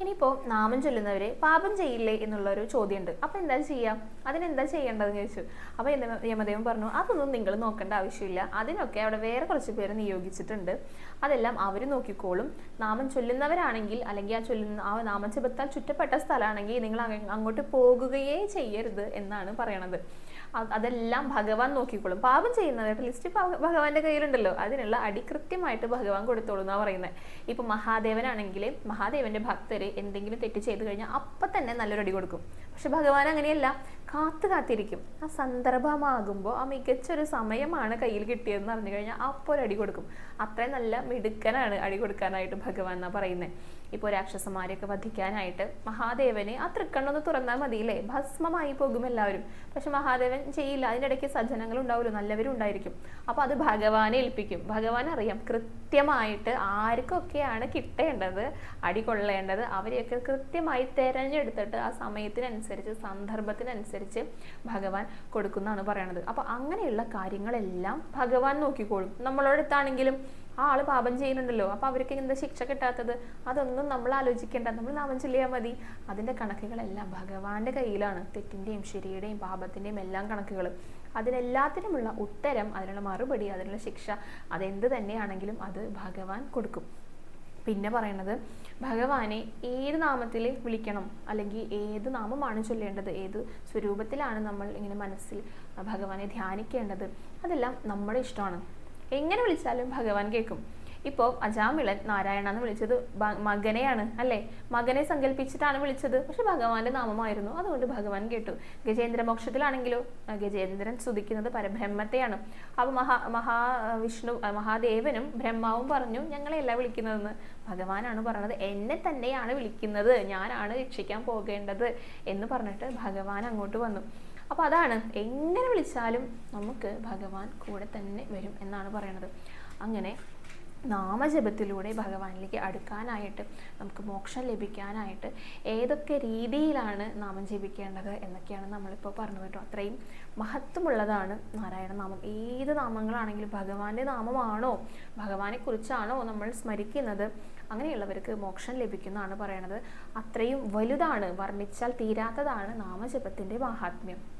ഇനിയിപ്പോൾ നാമം ചൊല്ലുന്നവർ പാപം ചെയ്യില്ലേ എന്നുള്ള ഒരു ചോദ്യമുണ്ട്. അപ്പോൾ എന്താ ചെയ്യാം? അതിനെന്താ ചെയ്യേണ്ടതെന്ന് ചോദിച്ചു. അപ്പോൾ യമ- യമദേവൻ പറഞ്ഞു അതൊന്നും നിങ്ങൾ നോക്കേണ്ട ആവശ്യമില്ല. അതിനൊക്കെ അവിടെ വേറെ കുറച്ച് പേര് നിയോഗിച്ചിട്ടുണ്ട്. അതെല്ലാം അവർ നോക്കിക്കോളും. നാമം ചൊല്ലുന്നവരാണെങ്കിൽ അല്ലെങ്കിൽ ആ ചൊല്ലുന്ന ആ നാമജപത്താൽ ചുറ്റപ്പെട്ട സ്ഥലമാണെങ്കിൽ നിങ്ങൾ അങ്ങോട്ട് പോകുകയേ ചെയ്യരുത് എന്നാണ് പറയണത്. അതെല്ലാം ഭഗവാൻ നോക്കിക്കോളും. പാപം ചെയ്യുന്നവരുടെ ലിസ്റ്റ് ഭഗവാന്റെ കയ്യിലുണ്ടല്ലോ. അതിനുള്ള അടി കൃത്യമായിട്ട് ഭഗവാൻ കൊടുത്തോളൂ എന്നാണ് പറയുന്നത് ഇപ്പൊ മഹാദേവനാണെങ്കിൽ മഹാദേവന്റെ ഭക്തര് എന്തെങ്കിലും തെറ്റ് ചെയ്ത് കഴിഞ്ഞാൽ അപ്പം തന്നെ നല്ലൊരു അടി കൊടുക്കും. പക്ഷെ ഭഗവാൻ അങ്ങനെയല്ല. കാത്തു കാത്തിരിക്കും ആ സന്ദർഭമാകുമ്പോൾ ആ മികച്ചൊരു സമയമാണ് കയ്യിൽ കിട്ടിയതെന്ന് അറിഞ്ഞു കഴിഞ്ഞാൽ അപ്പോൾ ഒരു അടി കൊടുക്കും. അത്രയും നല്ല മിടുക്കനാണ് അടി കൊടുക്കാനായിട്ട് ഭഗവാൻ എന്നാ പറയുന്നത് ഇപ്പോൾ രാക്ഷസന്മാരെയൊക്കെ വധിക്കാനായിട്ട് മഹാദേവനെ ആ തൃക്കണ്ണൊന്ന് തുറന്നാൽ മതിയില്ലേ? ഭസ്മമായി പോകും എല്ലാവരും. പക്ഷെ മഹാദേവൻ ചെയ്യില്ല. അതിനിടയ്ക്ക് സജ്ജനങ്ങൾ ഉണ്ടാവുമല്ലോ നല്ലവരും ഉണ്ടായിരിക്കും. അപ്പോൾ അത് ഭഗവാനെ ഏൽപ്പിക്കും. ഭഗവാൻ അറിയാം കൃത്യമായിട്ട് ആർക്കൊക്കെയാണ് കിട്ടേണ്ടത് അടി കൊള്ളേണ്ടത് അവരെയൊക്കെ കൃത്യമായി തെരഞ്ഞെടുത്തിട്ട് ആ സമയത്തിനനുസരിച്ച് സന്ദർഭത്തിനനുസരിച്ച് ഭഗവാൻ കൊടുക്കുന്നതാണ് പറയണത്. അപ്പോൾ അങ്ങനെയുള്ള കാര്യങ്ങളെല്ലാം ഭഗവാൻ നോക്കിക്കോളും. നമ്മളോടത്താണെങ്കിലും ആ ആൾ പാപം ചെയ്യുന്നുണ്ടല്ലോ. അപ്പൊ അവർക്ക് എന്താ ശിക്ഷ കിട്ടാത്തത്? അതൊന്നും നമ്മൾ ആലോചിക്കേണ്ട. നമ്മൾ നാമം ചൊല്ലിയാൽ മതി. അതിന്റെ കണക്കുകളെല്ലാം ഭഗവാന്റെ കയ്യിലാണ്. തെറ്റിന്റെയും ശരിയുടെയും പാപത്തിന്റെയും എല്ലാം കണക്കുകൾ. അതിനെല്ലാത്തിനുമുള്ള ഉത്തരം അതിനുള്ള മറുപടി അതിനുള്ള ശിക്ഷ അതെന്ത് തന്നെയാണെങ്കിലും അത് ഭഗവാൻ കൊടുക്കും. പിന്നെ പറയണത് ഭഗവാനെ ഏത് നാമത്തിൽ വിളിക്കണം? അല്ലെങ്കിൽ ഏത് നാമമാണ് ചൊല്ലേണ്ടത്? ഏത് സ്വരൂപത്തിലാണ് നമ്മൾ ഇങ്ങനെ മനസ്സിൽ ഭഗവാനെ ധ്യാനിക്കേണ്ടത്? അതെല്ലാം നമ്മുടെ ഇഷ്ടമാണ്. എങ്ങനെ വിളിച്ചാലും ഭഗവാൻ കേൾക്കും. ഇപ്പോൾ അജാമിളൻ നാരായണ എന്ന് വിളിച്ചത് മകനെയാണ് അല്ലേ? മകനെ സങ്കല്പിച്ചിട്ടാണ് വിളിച്ചത്. പക്ഷെ ഭഗവാന്റെ നാമമായിരുന്നു. അതുകൊണ്ട് ഭഗവാൻ കേട്ടു. ഗജേന്ദ്ര മോക്ഷത്തിലാണെങ്കിലോ ഗജേന്ദ്രൻ സ്തുതിക്കുന്നത് പരബ്രഹ്മത്തെയാണ്. അപ്പോൾ മഹാ മഹാവിഷ്ണു മഹാദേവനും ബ്രഹ്മാവും പറഞ്ഞു ഞങ്ങളെയല്ല വിളിക്കുന്നതെന്ന്. ഭഗവാനാണ് പറഞ്ഞത് എന്നെ തന്നെയാണ് വിളിക്കുന്നത്. ഞാനാണ് രക്ഷിക്കാൻ പോകേണ്ടത്. എന്ന് പറഞ്ഞിട്ട് ഭഗവാൻ അങ്ങോട്ട് വന്നു. അപ്പോൾ അതാണ് എങ്ങനെ വിളിച്ചാലും നമുക്ക് ഭഗവാൻ കൂടെ തന്നെ വരും എന്നാണ് പറയണത്. അങ്ങനെ നാമജപത്തിലൂടെ ഭഗവാനിലേക്ക് അടുക്കാനായിട്ട് നമുക്ക് മോക്ഷം ലഭിക്കാനായിട്ട് ഏതൊക്കെ രീതിയിലാണ് നാമം ജപിക്കേണ്ടത് എന്നൊക്കെയാണ് നമ്മളിപ്പോൾ പറഞ്ഞു കേട്ടോ അത്രയും മഹത്വമുള്ളതാണ് നാരായണ നാമം. ഏത് നാമങ്ങളാണെങ്കിലും ഭഗവാന്റെ നാമമാണോ ഭഗവാനെ കുറിച്ചാണോ നമ്മൾ സ്മരിക്കുന്നത് അങ്ങനെയുള്ളവർക്ക് മോക്ഷം ലഭിക്കുന്നതാണ് പറയണത്. അത്രയും വലുതാണ് വർണിച്ചാൽ തീരാത്തതാണ് നാമജപത്തിന്റെ മാഹാത്മ്യം.